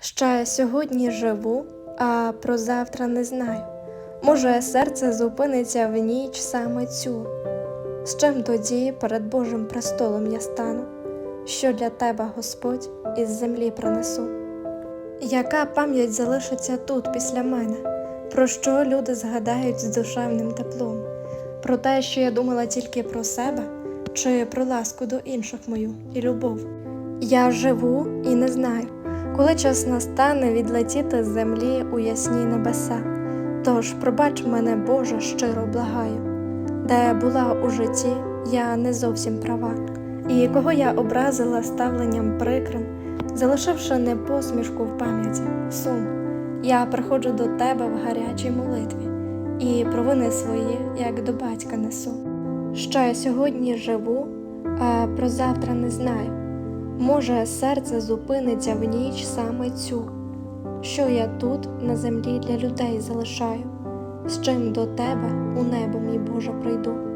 Ще сьогодні живу, а про завтра не знаю. Може, серце зупиниться в ніч саме цю. З чим тоді перед Божим престолом я стану, що для тебе, Господь, із землі принесу? Яка пам'ять залишиться тут після мене? Про що люди згадають з душевним теплом? Про те, що я думала тільки про себе, чи про ласку до інших мою і любов? Я живу і не знаю, коли час настане відлетіти з землі у ясні небеса. Тож пробач мене, Боже, щиро благаю, де була у житті, я не зовсім права, і кого я образила ставленням прикрим, залишивши не посмішку в пам'яті, сум. Я приходжу до тебе в гарячій молитві і провини свої, як до батька несу. Ще сьогодні живу, а про завтра не знаю. Може, серце зупиниться в ніч саме цю, що я тут на землі для людей залишаю, з чим до тебе у небо, мій Боже, прийду.